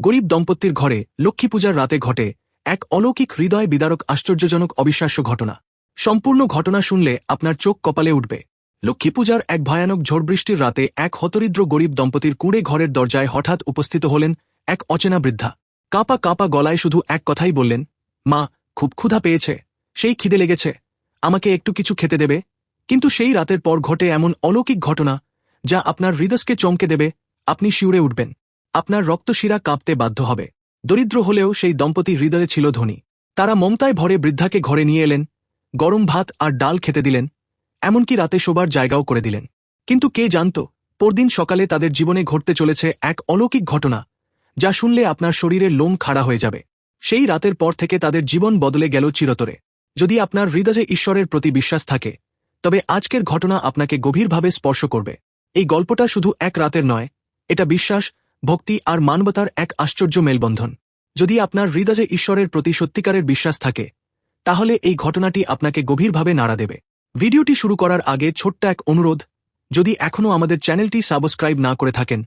গরিব দম্পতির ঘরে লক্ষ্মী পূজার রাতে ঘটে এক অলৌকিক হৃদয় বিদারক আশ্চর্যজনক অবিশ্বাস্য ঘটনা। সম্পূর্ণ ঘটনা শুনলে আপনার চোখ কপালে উঠবে। লক্ষ্মী পূজার এক ভয়ানক ঝড়বৃষ্টির রাতে এক হতরিদ্র গরিব দম্পতির কুঁড়ে ঘরের দরজায় হঠাৎ উপস্থিত হলেন এক অচেনা বৃদ্ধা। কাঁপা কাঁপা গলায় শুধু এক কথাই বললেন, মা, খুব ক্ষুধা পেয়েছে, সেই খিদে লেগেছে, আমাকে একটু কিছু খেতে দেবে? কিন্তু সেই রাতের পর ঘটে এমন অলৌকিক ঘটনা যা আপনার হৃদয়কে চমকে দেবে, আপনি শিউরে উঠবেন। আপনার রক্তশিরা কাঁপতে বাধ্য হবে। দরিদ্র হলেও সেই দম্পতি হৃদয়ে ছিল ধনী। তারা মমতায় ভরে বৃদ্ধাকে ঘরে নিয়ে এলেন, গরম ভাত আর ডাল খেতে দিলেন, এমনকি রাতে শোবার জায়গাও করে দিলেন। কিন্তু কে জানত, পরদিন সকালে তাদের জীবনে ঘটতে চলেছে এক অলৌকিক ঘটনা, যা শুনলে আপনার শরীরের লোম খাড়া হয়ে যাবে। সেই রাতের পর থেকে তাদের জীবন বদলে গেল চিরতরে। যদি আপনার হৃদয়ে ঈশ্বরের প্রতি বিশ্বাস থাকে, তবে আজকের ঘটনা আপনাকে গভীরভাবে স্পর্শ করবে। এই গল্পটা শুধু এক রাতের নয়, এটা বিশ্বাস ভক্তি আর মানবতার এক আশ্চর্য মেলবন্ধন। যদি আপনার হৃদয়ে ঈশ্বরের প্রতি সত্যিকারের বিশ্বাস থাকে, তাহলে এই ঘটনাটি আপনাকে গভীরভাবে নাড়া দেবে। ভিডিওটি শুরু করার আগে ছোট্ট এক অনুরোধ, যদি এখনও আমাদের চ্যানেলটি সাবস্ক্রাইব না করে থাকেন,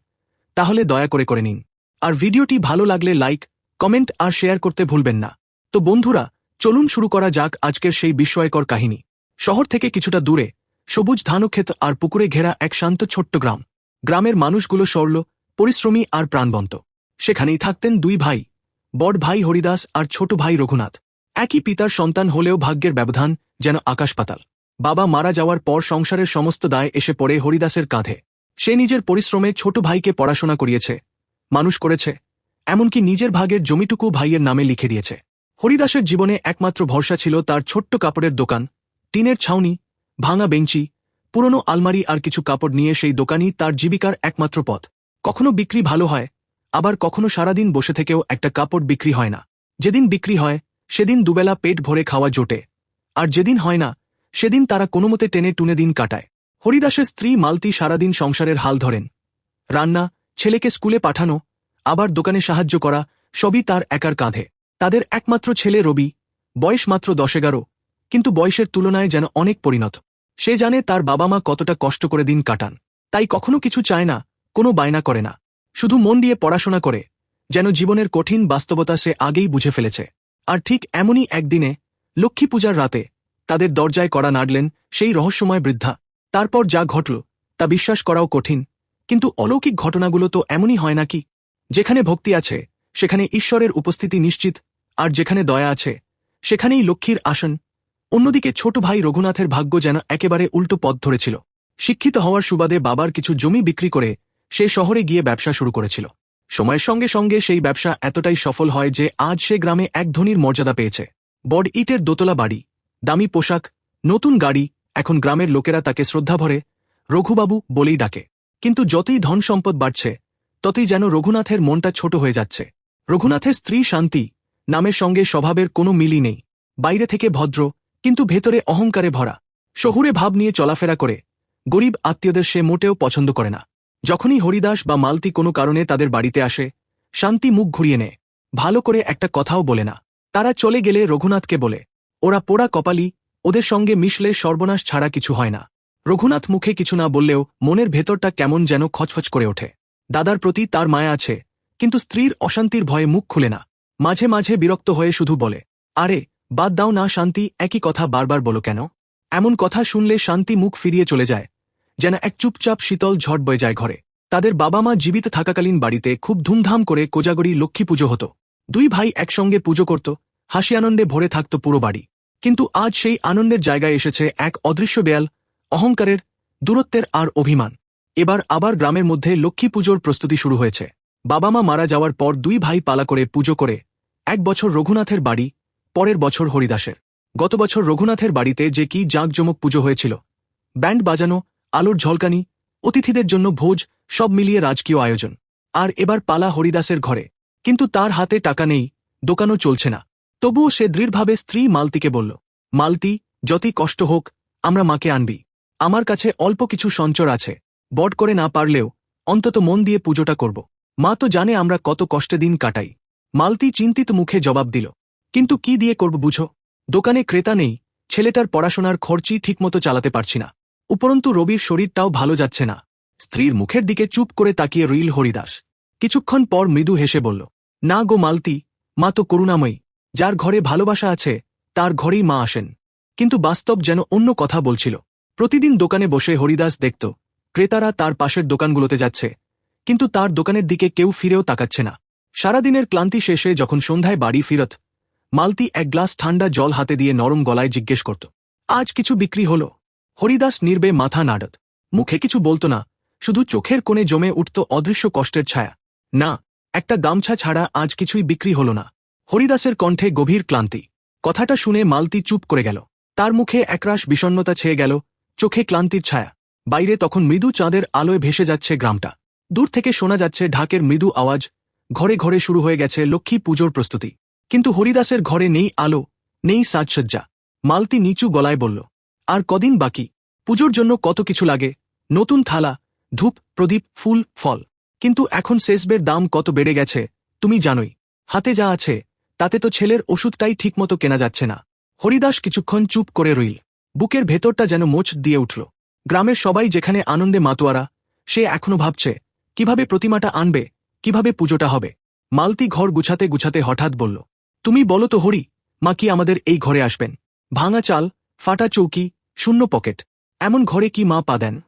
তাহলে দয়া করে করে নিন। আর ভিডিওটি ভালো লাগলে লাইক, কমেন্ট আর শেয়ার করতে ভুলবেন না। তো বন্ধুরা, চলুন শুরু করা যাক আজকের সেই বিস্ময়কর কাহিনী। শহর থেকে কিছুটা দূরে, সবুজ ধানক্ষেত আর পুকুরে ঘেরা এক শান্ত ছোট্ট গ্রাম। গ্রামের মানুষগুলো সরল পরিশ্রমী আর প্রাণবন্ত। সেখানেই থাকতেন দুই ভাই, বড় ভাই হরিদাস আর ছোট ভাই রঘুনাথ। একই পিতার সন্তান হলেও ভাগ্যের ব্যবধান যেন আকাশ পাতাল বাবা মারা যাওয়ার পর সংসারের সমস্ত দায় এসে পড়ে হরিদাসের কাঁধে। সে নিজের পরিশ্রমে ছোট ভাইকে পড়াশোনা করিয়েছে, মানুষ করেছে, এমনকি নিজের ভাগের জমিটুকু ভাইয়ের নামে লিখে দিয়েছে। হরিদাসের জীবনে একমাত্র ভরসা ছিল তার ছোট্ট কাপড়ের দোকান, টিনের ছাউনি, ভাঙা বেঞ্চি, পুরনো আলমারি আর কিছু কাপড় নিয়ে সেই দোকানই তার জীবিকার একমাত্র পথ। কখনো বিক্রি ভালো হয়, আবার কখনো সারাদিন বসে থেকেও একটা কাপড় বিক্রি হয় না। যেদিন বিক্রি হয়, সেদিন দুবেলা পেট ভরে খাওয়া জোটে। আর যেদিন হয় না, সেদিন তারা কোনোমতে টেনে টুনে দিন কাটায়। হরিদাসের স্ত্রী মালতি সারাদিন সংসারের হাল ধরেন। রান্না, ছেলেকে স্কুলে পাঠানো, আবার দোকানে সাহায্য করা, সবই তার একার কাঁধে। তাদের একমাত্র ছেলে রবি, বয়স মাত্র দশ এগারো, কিন্তু বয়সের তুলনায় যেন অনেক পরিণত। সে জানে তার বাবা মা কতটা কষ্ট করে দিন কাটান। তাই কখনো কিছু চায় না কোনো বায়না করে না। শুধু মন দিয়ে পড়াশোনা করে, যেন জীবনের কঠিন বাস্তবতা সে আগেই বুঝে ফেলেছে। আর ঠিক এমনই একদিনে, লক্ষ্মী পূজার রাতে, তাদের দরজায় করা নাড়লেন সেই রহস্যময় বৃদ্ধা। তারপর যা ঘটল, তা বিশ্বাস করাও কঠিন। কিন্তু অলৌকিক ঘটনাগুলো তো এমনই হয় নাকি? যেখানে ভক্তি আছে, সেখানে ঈশ্বরের উপস্থিতি নিশ্চিত, আর যেখানে দয়া আছে, সেখানেই লক্ষ্মীর আসন। অন্যদিকে ছোট ভাই রঘুনাথের ভাগ্য যেন একেবারে উল্টো পথ ধরেছিল। শিক্ষিত হওয়ার সুবাদে বাবার কিছু জমি বিক্রি করে সে শহরে গিয়ে ব্যবসা শুরু করেছিল। সময়ের সঙ্গে সঙ্গে সেই ব্যবসা এতটাই সফল হয় যে আজ সে গ্রামে এক ধনীর মর্যাদা পেয়েছে। বড ইটের দোতলা বাড়ি, দামি পোশাক, নতুন গাড়ি, এখন গ্রামের লোকেরা তাকে শ্রদ্ধা ভরে, রঘুবাবু বলেই ডাকে। কিন্তু যতই ধন সম্পদ বাড়ছে, ততই যেন রঘুনাথের মনটা ছোট হয়ে যাচ্ছে। রঘুনাথের স্ত্রী শান্তি নামের সঙ্গে স্বভাবের কোনো মিলই নেই। বাইরে থেকে ভদ্র, কিন্তু ভেতরে অহংকারে ভরা। শহুরে ভাব নিয়ে চলাফেরা করে, গরিব আত্মীয়দের সে মোটেও পছন্দ করে না। যখনই হরিদাস বা মালতি কোনো কারণে তাদের বাড়িতে আসে, শান্তি মুখ ঘুরিয়ে নেয়। ভালো করে একটা কথাও বলে না। তারা চলে গেলে রঘুনাথকে বলে, ওরা পোড়া কপালি, ওদের সঙ্গে মিশলে সর্বনাশ ছাড়া কিছু হয় না। রঘুনাথ মুখে কিছু না বললেও মনের ভেতরটা কেমন যেন খচখচ করে ওঠে। দাদার প্রতি তার মায়া আছে, কিন্তু স্ত্রীর অশান্তির ভয়ে মুখ খুলে না। মাঝে মাঝে বিরক্ত হয়ে শুধু বলে, আরে, বাদ দাও না শান্তি, একই কথা বারবার বলো কেন? এমন কথা শুনলে শান্তি মুখ ফিরিয়ে চলে যায়। যেন এক চুপচাপ শীতল ঝড় বয়ে যায় ঘরে। তাদের বাবা মা জীবিত থাকাকালীন বাড়িতে খুব ধুমধাম করে কোজাগরি লক্ষ্মী পুজো হতো। দুই ভাই একসঙ্গে পুজো করত, হাসি আনন্দে ভরে থাকত পুরো বাড়ি। কিন্তু আজ সেই আনন্দের জায়গায় এসেছে এক অদৃশ্য বেয়াল, অহংকারের, দূরত্বের আর অভিমান। এবার আবার গ্রামের মধ্যে লক্ষ্মী পুজোর প্রস্তুতি শুরু হয়েছে। বাবা মা মারা যাওয়ার পর দুই ভাই পালা করে পুজো করে এক বছর রঘুনাথের বাড়ি, পরের বছর হরিদাসের। গত বছর রঘুনাথের বাড়িতে যে কি জাঁকজমক পুজো হয়েছিল। ব্যান্ড বাজানো আলোর ঝলকানি, অতিথিদের জন্য ভোজ, সব মিলিয়ে রাজকীয় আয়োজন। আর এবার পালা হরিদাসের ঘরে। কিন্তু তার হাতে টাকা নেই, দোকানও চলছে না। তবুও সে দৃঢ়ভাবে স্ত্রী মালতিকে বলল, মালতি, যতই কষ্ট হোক, আমরা মাকে আনবি। আমার কাছে অল্প কিছু সঞ্চর আছে। বট করে না পারলেও, অন্তত মন দিয়ে পুজোটা করব। মা তো জানে আমরা কত কষ্টে দিন কাটাই। মালতি চিন্তিত মুখে জবাব দিল, কিন্তু কি দিয়ে করব বুঝো? দোকানে ক্রেতা নেই, ছেলেটার পড়াশোনার খরচই ঠিকমতো চালাতে পারছি না। উপরন্তু রবির শরীরটাও ভালো যাচ্ছে না। স্ত্রীর মুখের দিকে চুপ করে তাকিয়ে রইল হরিদাস। কিছুক্ষণ পর মৃদু হেসে বলল, না গো মালতি, মা তো করুণাময়ী। যার ঘরে ভালোবাসা আছে, তার ঘরেই মা আসেন। কিন্তু বাস্তব যেন অন্য কথা বলছিল। প্রতিদিন দোকানে বসে হরিদাস দেখত, ক্রেতারা তার পাশের দোকানগুলোতে যাচ্ছে, কিন্তু তার দোকানের দিকে কেউ ফিরেও তাকাচ্ছে না। সারাদিনের ক্লান্তি শেষে যখন সন্ধ্যায় বাড়ি ফিরত, মালতি এক গ্লাস ঠান্ডা জল হাতে দিয়ে নরম গলায় জিজ্ঞেস করত, আজ কিছু বিক্রি হল? হরিদাস নির্বে মাথা নাড়ত। মুখে কিছু বলতো না, শুধু চোখের কোণে জমে উঠত অদৃশ্য কষ্টের ছায়া। না, একটা গামছা ছাড়া আজ কিছুই বিক্রি হল না। হরিদাসের কণ্ঠে গভীর ক্লান্তি। কথাটা শুনে মালতি চুপ করে গেল। তার মুখে একরাশ বিষণ্নতা ছেয়ে গেল, চোখে ক্লান্তির ছায়া। বাইরে তখন মৃদু চাঁদের আলোয় ভেসে যাচ্ছে গ্রামটা। দূর থেকে শোনা যাচ্ছে ঢাকের মৃদু আওয়াজ, ঘরে ঘরে শুরু হয়ে গেছে লক্ষ্মী পুজোর প্রস্তুতি। কিন্তু হরিদাসের ঘরে নেই আলো, নেই সাজসজ্জা। মালতি নিচু গলায় বলল আর কদিন বাকি? পুজোর জন্য কত কিছু লাগে? নতুন থালা, ধূপ, প্রদীপ, ফুল, ফল। কিন্তু এখন সেসবের দাম কত বেড়ে গেছে, তুমি জানোই। হাতে যা আছে, তাতে তো ছেলের ওষুধটাই ঠিকমতো কেনা যাচ্ছে না। হরিদাস কিছুক্ষণ চুপ করে রইল। বুকের ভেতরটা যেন মোচ দিয়ে উঠল। গ্রামের সবাই যেখানে আনন্দে মাতোয়ারা, সে এখনও ভাবছে, কীভাবে প্রতিমাটা আনবে, কীভাবে পুজোটা হবে? মালতি ঘর গুছাতে গুছাতে হঠাৎ বলল, তুমি বলো তো হরি, মা কি আমাদের এই ঘরে আসবেন? ভাঙা চাল ফাটা চৌকি, শূন্য পকেট। এমন ঘরে কি মা পা দেন?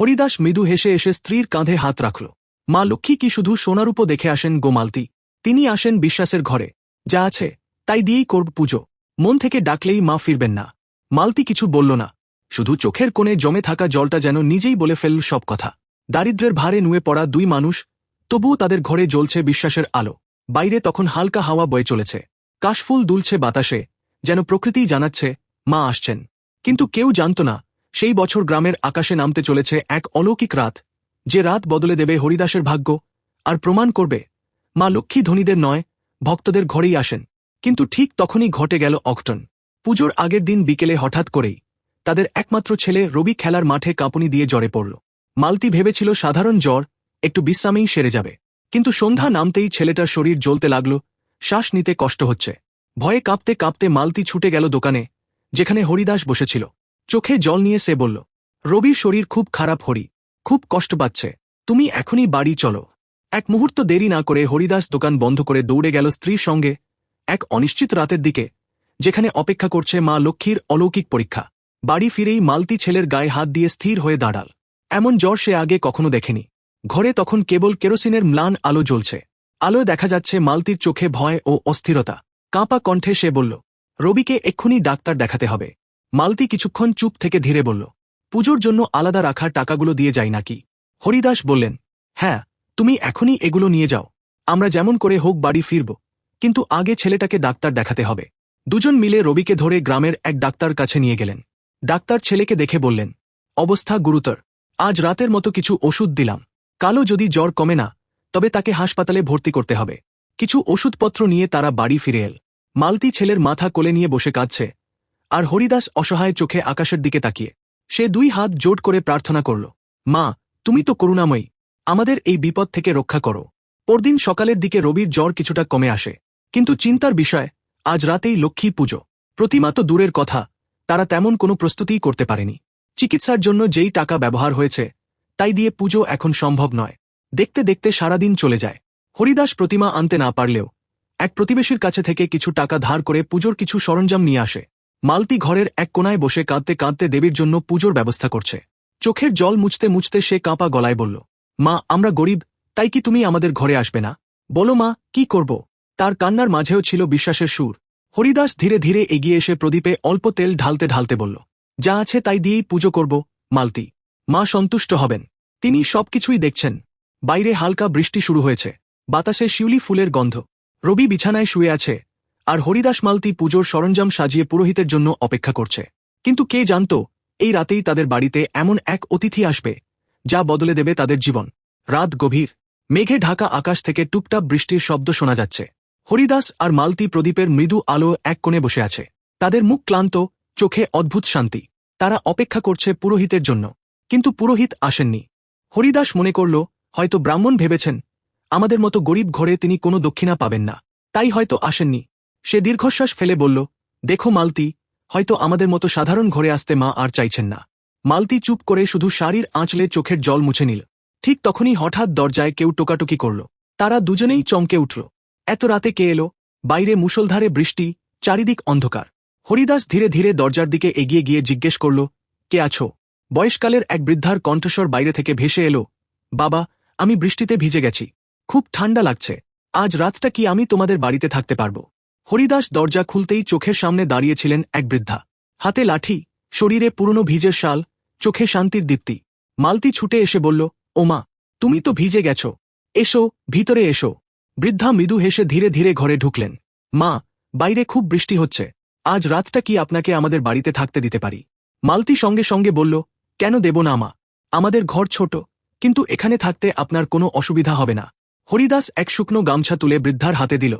হরিদাস মৃদু হেসে এসে স্ত্রীর কাঁধে হাত রাখল। মা লক্ষ্মী কি শুধু সোনারূপও দেখে আসেন গোমালতি? তিনি আসেন বিশ্বাসের ঘরে। যা আছে, তাই দিয়েই করব পুজো। মন থেকে ডাকলেই মা ফিরবেন না। মালতি কিছু বলল না। শুধু চোখের কোণে জমে থাকা জলটা যেন নিজেই বলে ফেলল সব কথা। দারিদ্রের ভারে নুয়ে পড়া দুই মানুষ, তবুও তাদের ঘরে জ্বলছে বিশ্বাসের আলো। বাইরে তখন হালকা হাওয়া বয়ে চলেছে। কাশফুল দুলছে বাতাসে, যেন প্রকৃতিই জানাচ্ছে মা আসছেন। কিন্তু কেউ জানত না, সেই বছর গ্রামের আকাশে নামতে চলেছে এক অলৌকিক রাত, যে রাত বদলে দেবে হরিদাসের ভাগ্য আর প্রমাণ করবে, মা লক্ষ্মী ধনীদের নয়, ভক্তদের ঘরেই আসেন। কিন্তু ঠিক তখনই ঘটে গেল অঘটন। পুজোর আগের দিন বিকেলে হঠাৎ করেই তাদের একমাত্র ছেলে রবি খেলার মাঠে কাঁপুনি দিয়ে জ্বরে পড়ল। মালতি ভেবেছিল সাধারণ জ্বর, একটু বিশ্রামেই সেরে যাবে। কিন্তু সন্ধ্যা নামতেই ছেলেটার শরীর জ্বলতে লাগল, শ্বাস নিতে কষ্ট হচ্ছে। ভয়ে কাঁপতে কাঁপতে মালতি ছুটে গেল দোকানে যেখানে হরিদাস বসেছিল। চোখে জল নিয়ে সে বলল, রবির শরীর খুব খারাপ, হরি। খুব কষ্ট পাচ্ছে। তুমি এখনই বাড়ি চলো। এক মুহূর্ত দেরি না করে হরিদাস দোকান বন্ধ করে দৌড়ে গেল স্ত্রীর সঙ্গে এক অনিশ্চিত রাতের দিকে, যেখানে অপেক্ষা করছে মা লক্ষ্মীর অলৌকিক পরীক্ষা। বাড়ি ফিরেই মালতি ছেলের গায়ে হাত দিয়ে স্থির হয়ে দাঁড়াল। এমন জ্বর সে আগে কখনো দেখেনি। ঘরে তখন কেবল কেরোসিনের ম্লান আলো জ্বলছে। আলোয় দেখা যাচ্ছে মালতির চোখে ভয় ও অস্থিরতা। কাঁপা কণ্ঠে সে বলল রবিকে এক্ষুনি ডাক্তার দেখাতে হবে। মালতি কিছুক্ষণ চুপ থেকে ধীরে বলল, পুজোর জন্য আলাদা রাখার টাকাগুলো দিয়ে যাই নাকি? হরিদাস বললেন হ্যাঁ তুমি এখনই এগুলো নিয়ে যাও। আমরা যেমন করে হোক বাড়ি ফিরব, কিন্তু আগে ছেলেটাকে ডাক্তার দেখাতে হবে। দুজন মিলে রবিকে ধরে গ্রামের এক ডাক্তার কাছে নিয়ে গেলেন। ডাক্তার ছেলেকে দেখে বললেন, অবস্থা গুরুতর। আজ রাতের মতো কিছু ওষুধ দিলাম। কালো যদি জ্বর কমে না, তবে তাকে হাসপাতালে ভর্তি করতে হবে। কিছু ওষুধপত্র নিয়ে তারা বাড়ি ফিরে এল। মালতি ছেলের মাথা কোলে নিয়ে বসে কাঁদছে, আর হরিদাস অসহায় চোখে আকাশের দিকে তাকিয়ে। সে দুই হাত জোট করে প্রার্থনা করল, মা, তুমি তো করুণাময়ী, আমাদের এই বিপদ থেকে রক্ষা করো। পরদিন সকালের দিকে রবির জ্বর কিছুটা কমে আসে, কিন্তু চিন্তার বিষয়, আজ রাতেই লক্ষ্মী পুজো। প্রতিমা তো দূরের কথা, তারা তেমন কোনো প্রস্তুতিই করতে পারেনি। চিকিৎসার জন্য যেই টাকা ব্যবহার হয়েছে, তাই দিয়ে পুজো এখন সম্ভব নয়। দেখতে দেখতে সারাদিন চলে যায়। হরিদাস প্রতিমা আনতে না পারলেও এক প্রতিবেশীর কাছে থেকে কিছু টাকা ধার করে পুজোর কিছু সরঞ্জাম নিয়ে আসে। মালতি ঘরের এক কোনায় বসে কাঁদতে কাঁদতে দেবীর জন্য পুজোর ব্যবস্থা করছে। চোখের জল মুছতে মুছতে সে কাঁপা গলায় বলল, মা, আমরা গরিব, তাই কি তুমি আমাদের ঘরে আসবে না? বলো মা, কি করব? তার কান্নার মাঝেও ছিল বিশ্বাসের সুর। হরিদাস ধীরে ধীরে এগিয়ে এসে প্রদীপে অল্প তেল ঢালতে ঢালতে বলল, যা আছে তাই দিয়েই পুজো করব, মালতি। মা সন্তুষ্ট হবেন। তিনি সবকিছুই দেখছেন। বাইরে হালকা বৃষ্টি শুরু হয়েছে। বাতাসে শিউলি ফুলের গন্ধ। রবি বিছানায় শুয়ে আছে, আর হরিদাস মালতি পুজোর সরঞ্জাম সাজিয়ে পুরোহিতের জন্য অপেক্ষা করছে। কিন্তু কে জানত, এই রাতেই তাদের বাড়িতে এমন এক অতিথি আসবে, যা বদলে দেবে তাদের জীবন। রাত গভীর, মেঘে ঢাকা আকাশ থেকে টুপটাপ বৃষ্টির শব্দ শোনা যাচ্ছে। হরিদাস আর মালতি প্রদীপের মৃদু আলো এক কোণে বসে আছে। তাদের মুখ ক্লান্ত, চোখে অদ্ভুত শান্তি। তারা অপেক্ষা করছে পুরোহিতের জন্য, কিন্তু পুরোহিত আসেননি। হরিদাস মনে করল, হয়তো ব্রাহ্মণ ভেবেছেন আমাদের মতো গরিব ঘরে তিনি কোনো দক্ষিণা পাবেন না। তাই হয়তো আসেননি। সে দীর্ঘশ্বাস ফেলে বলল, দেখো মালতি, হয়তো আমাদের মতো সাধারণ ঘরে আসতে মা আর চাইছেন না। মালতি চুপ করে শুধু শাড়ির আঁচলে চোখের জল মুছে নিল। ঠিক তখনই হঠাৎ দরজায় কেউ টোকাটুকি করল। তারা দুজনেই চমকে উঠল। এত রাতে কে এলো? বাইরে মুষলধারে বৃষ্টি, চারিদিক অন্ধকার। হরিদাস ধীরে ধীরে দরজার দিকে এগিয়ে গিয়ে জিজ্ঞেস করল, কে আছো? বয়সকালের এক বৃদ্ধার কণ্ঠস্বর বাইরে থেকে ভেসে এলো, বাবা, আমি বৃষ্টিতে ভিজে গেছি। খুব ঠান্ডা লাগছে। আজ রাতটা কি আমি তোমাদের বাড়িতে থাকতে পারব? হরিদাস দরজা খুলতেই চোখের সামনে দাঁড়িয়েছিলেন এক বৃদ্ধা। হাতে লাঠি, শরীরে পুরনো ভিজের শাল, চোখে শান্তির দীপ্তি। মালতি ছুটে এসে বলল, ওমা, তুমি তো ভিজে গেছ। এসো, ভিতরে এসো। বৃদ্ধা মৃদু হেসে ধীরে ধীরে ঘরে ঢুকলেন। মা, বাইরে খুব বৃষ্টি হচ্ছে। আজ রাতটা কি আপনাকে আমাদের বাড়িতে থাকতে দিতে পারি? মালতি সঙ্গে সঙ্গে বলল, কেন দেব না মা? আমাদের ঘর ছোট, কিন্তু এখানে থাকতে আপনার কোনো অসুবিধা হবে না। হরিদাস এক শুকনো গামছা তুলে বৃদ্ধার হাতে দিল।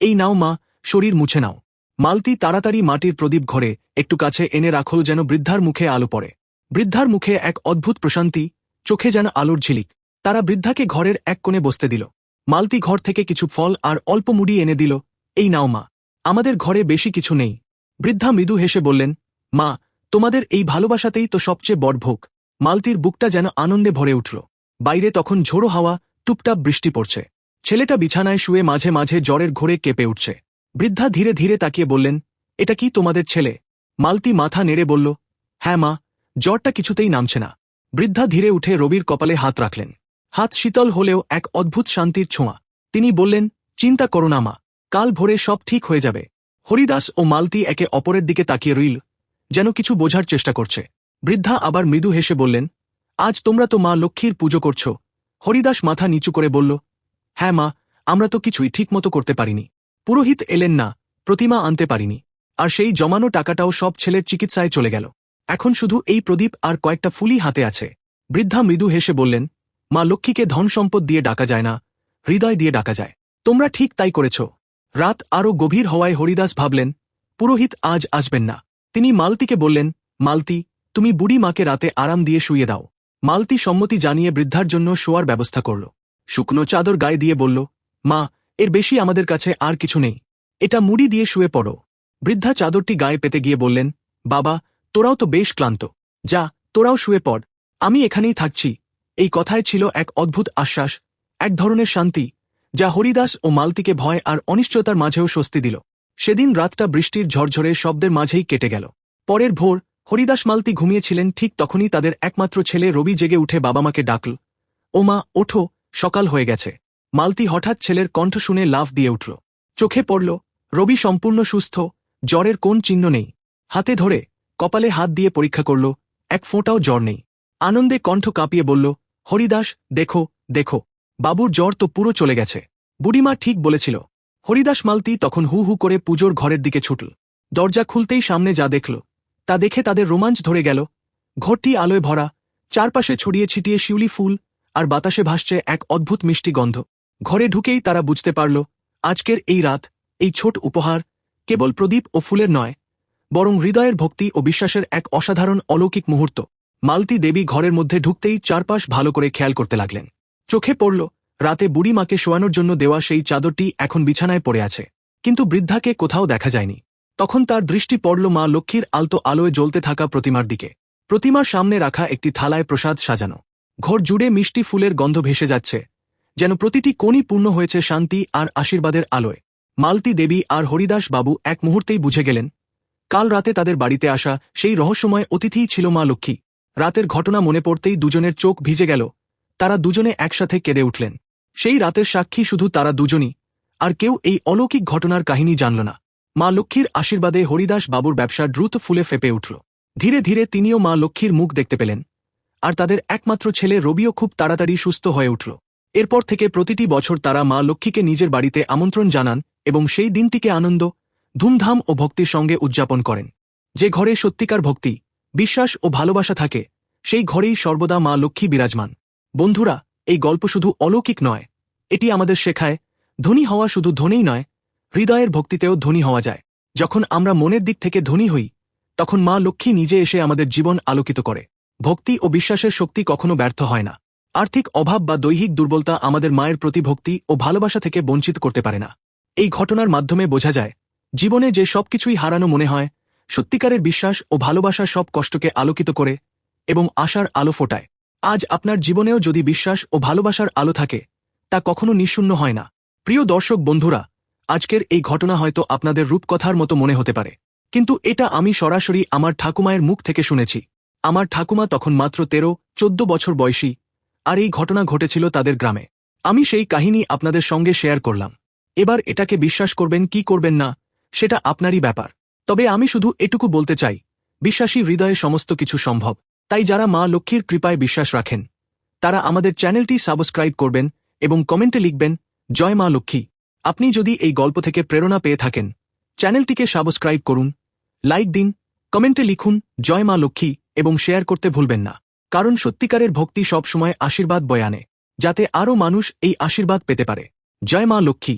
এই নাও মা, শরীর মুছে নাও। মালতি তাড়াতাড়ি মাটির প্রদীপ ঘরে একটু কাছে এনে রাখল যেন বৃদ্ধার মুখে আলো পড়ে। বৃদ্ধার মুখে এক অদ্ভুত প্রশান্তি, চোখে যেন আলোর ঝিলিক। তারা বৃদ্ধাকে ঘরের এক কোণে বসতে দিল। মালতি ঘর থেকে কিছু ফল আর অল্প মুড়ি এনে দিল, এই নাও মা, আমাদের ঘরে বেশি কিছু নেই। বৃদ্ধা মৃদু হেসে বললেন, মা, তোমাদের এই ভালোবাসাতেই তো সবচেয়ে বড় ভোগ। মালতির বুকটা যেন আনন্দে ভরে উঠল। বাইরে তখন ঝোড়ো হাওয়া টুপটাপ বৃষ্টি পড়ছে। ছেলেটা বিছানায় শুয়ে মাঝে মাঝে জ্বরের ঘোরে কেঁপে উঠছে। বৃদ্ধা ধীরে ধীরে তাকিয়ে বললেন, এটা কি তোমাদের ছেলে? মালতি মাথা নেড়ে বলল হ্যাঁ মা, জ্বরটা কিছুতেই নামছে না। বৃদ্ধা ধীরে উঠে রবির কপালে হাত রাখলেন। হাত শীতল হলেও এক অদ্ভুত শান্তির ছোঁয়া। তিনি বললেন, চিন্তা করো না মা, কাল ভোরে সব ঠিক হয়ে যাবে। হরিদাস ও মালতি একে অপরের দিকে তাকিয়ে রইল, যেন কিছু বোঝার চেষ্টা করছে। বৃদ্ধা আবার মৃদু হেসে বললেন, আজ তোমরা তো মা লক্ষ্মীর পুজো করছ হরিদাস মাথা নিচু করে বলল হ্যাঁ মা, আমরা তো কিছুই ঠিকমতো করতে পারিনি। পুরোহিত এলেন না, প্রতিমা আনতে পারিনি, আর সেই জমানো টাকাটাও সব ছেলের চিকিৎসায় চলে গেল। এখন শুধু এই প্রদীপ আর কয়েকটা ফুলই হাতে আছে। বৃদ্ধা মৃদু হেসে বললেন, মা লক্ষ্মীকে ধন সম্পদ দিয়ে ডাকা যায় না, হৃদয় দিয়ে ডাকা যায়। তোমরা ঠিক তাই করেছ। রাত আরও গভীর হওয়ায় হরিদাস ভাবলেন, পুরোহিত আজ আসবেন না। তিনি মালতিকে বললেন, মালতি, তুমি বুড়ি মাকে রাতে আরাম দিয়ে শুয়ে দাও। মালতি সম্মতি জানিয়ে বৃদ্ধার জন্য শোয়ার ব্যবস্থা করল। শুকনো চাদর গায়ে দিয়ে বলল, মা, এর বেশি আমাদের কাছে আর কিছু নেই। এটা মুড়ি দিয়ে শুয়ে পড়ো। বৃদ্ধা চাদরটি গায়ে পেতে গিয়ে বললেন, বাবা, তোরাও তো বেশ ক্লান্ত। যা, তোরাও শুয়ে পড়। আমি এখানেই থাকছি। এই কথায় ছিল এক অদ্ভুত আশ্বাস, এক ধরনের শান্তি, যা হরিদাস ও মালতিকে ভয় আর অনিশ্চয়তার মাঝেও স্বস্তি দিল। সেদিন রাতটা বৃষ্টির ঝরঝরে শব্দের মাঝেই কেটে গেল। পরের ভোর হরিদাস মালতি ঘুমিয়েছিলেন ঠিক তখনই তাদের একমাত্র ছেলে রবি জেগে উঠে বাবামাকে ডাকল ও মা ওঠো, সকাল হয়ে গেছে। মালতি হঠাৎ ছেলের কণ্ঠ শুনে লাফ দিয়ে উঠল। চোখে পড়ল, রবি সম্পূর্ণ সুস্থ, জ্বরের কোন চিহ্ন নেই। হাতে ধরে কপালে হাত দিয়ে পরীক্ষা করল, এক ফোঁটাও জ্বর নেই। আনন্দে কণ্ঠ কাঁপিয়ে বলল, হরিদাস, দেখো দেখো, বাবুর জ্বর তো পুরো চলে গেছে। বুড়িমা ঠিক বলেছিল। হরিদাস মালতি তখন হু হু করে পুজোর ঘরের দিকে ছুটল। দরজা খুলতেই সামনে যা দেখল তা দেখে তাদের রোমাঞ্চ ধরে গেল। ঘরটি আলোয় ভরা, চারপাশে ছড়িয়ে ছিটিয়ে শিউলি ফুল আর বাতাসে ভাসছে এক অদ্ভুত মিষ্টি গন্ধ। ঘরে ঢুকেই তারা বুঝতে পারল, আজকের এই রাত, এই ছোট উপহার, কেবল প্রদীপ ও ফুলের নয়, বরং হৃদয়ের ভক্তি ও বিশ্বাসের এক অসাধারণ অলৌকিক মুহূর্ত। মালতি দেবী ঘরের মধ্যে ঢুকতেই চারপাশ ভালো করে খেয়াল করতে লাগলেন। চোখে পড়ল, রাতে বুড়ি মাকে শোয়ানোর জন্য দেওয়া সেই চাদরটি এখন বিছানায় পড়ে আছে, কিন্তু বৃদ্ধাকে কোথাও দেখা যায়নি। তখন তার দৃষ্টি পড়ল মা লক্ষ্মীর আলতো আলোয় জ্বলতে থাকা প্রতিমার দিকে। প্রতিমার সামনে রাখা একটি থালায় প্রসাদ সাজানো। ঘর জুড়ে মিষ্টি ফুলের গন্ধ ভেসে যাচ্ছে, যেন প্রতিটি কোণই পূর্ণ হয়েছে শান্তি আর আশীর্বাদের আলোয়। মালতি দেবী আর হরিদাস বাবু এক মুহূর্তেই বুঝে গেলেন, কাল রাতে তাদের বাড়িতে আসা সেই রহস্যময় অতিথিই ছিল মা লক্ষ্মী। রাতের ঘটনা মনে পড়তেই দুজনের চোখ ভিজে গেল, তারা দুজনে একসাথে কেঁদে উঠলেন। সেই রাতের সাক্ষী শুধু তারা দুজনই, আর কেউ এই অলৌকিক ঘটনার কাহিনী জানল না। মা লক্ষ্মীর আশীর্বাদে হরিদাস বাবুর ব্যবসা দ্রুত ফুলে ফেপে উঠল। ধীরে ধীরে তিনিও মা লক্ষ্মীর মুখ দেখতে পেলেন। আর তাদের একমাত্র ছেলে রবিও খুব তাড়াতাড়ি সুস্থ হয়ে উঠল। এরপর থেকে প্রতিটি বছর তারা মা লক্ষ্মীকে নিজের বাড়িতে আমন্ত্রণ জানান এবং সেই দিনটিকে আনন্দ, ধুমধাম ও ভক্তির সঙ্গে উদযাপন করেন। যে ঘরে সত্যিকার ভক্তি, বিশ্বাস ও ভালোবাসা থাকে, সেই ঘরেই সর্বদা মা লক্ষ্মী বিরাজমান। বন্ধুরা, এই গল্প শুধু অলৌকিক নয়, এটি আমাদের শেখায়, ধনী হওয়া শুধু ধনীই নয় হৃদয়ের ভক্তিতেও ধনী হওয়া যায়। যখন আমরা মনের দিক থেকে ধনী হই, তখন মা লক্ষ্মী নিজে এসে আমাদের জীবন আলোকিত করে। ভক্তি ও বিশ্বাসের শক্তি কখনো ব্যর্থ হয় না। আর্থিক অভাব বা দৈহিক দুর্বলতা আমাদের মায়ের প্রতি ভক্তি ও ভালোবাসা থেকে বঞ্চিত করতে পারে না। এই ঘটনার মাধ্যমে বোঝা যায়, জীবনে যে সবকিছুই হারানো মনে হয়, সত্যিকারের বিশ্বাস ও ভালোবাসা সব কষ্টকে আলোকিত করে এবং আশার আলো ফোটায়। আজ আপনার জীবনেও যদি বিশ্বাস ও ভালোবাসার আলো থাকে, তা কখনো নিঃশূন্য হয় না। প্রিয় দর্শক বন্ধুরা আজকের এই ঘটনা হয়তো আপনাদের রূপকথার মতো মনে হতে পারে। কিন্তু এটা আমি সরাসরি আমার ঠাকুমায়ের মুখ থেকে শুনেছি। আমার ঠাকুমা তখন মাত্র তেরো, চোদ্দ বছর বয়সী, আর এই ঘটনা ঘটেছিল তাদের গ্রামে। আমি সেই কাহিনী আপনাদের সঙ্গে শেয়ার করলাম। এবার এটাকে বিশ্বাস করবেন কি করবেন না, সেটা আপনারই ব্যাপার। তবে আমি শুধু এটুকু বলতে চাই, বিশ্বাসী হৃদয়ে সমস্ত কিছু সম্ভব। তাই যারা মা লক্ষ্মীর কৃপায় বিশ্বাস রাখেন, তারা আমাদের চ্যানেলটি সাবস্ক্রাইব করবেন এবং কমেন্টে লিখবেন, জয় মা লক্ষ্মী। আপনি যদি এই গল্প থেকে প্রেরণা পেয়ে থাকেন, চ্যানেলটিকে সাবস্ক্রাইব করুন, লাইক দিন, কমেন্টে লিখুন, জয় মা লক্ষ্মী, এবং শেয়ার করতে ভুলবেন না। কারণ সত্যিকারের ভক্তি সবসময় আশীর্বাদ বয়ানে যাতে আরও মানুষ এই আশীর্বাদ পেতে পারে। জয় মা লক্ষ্মী।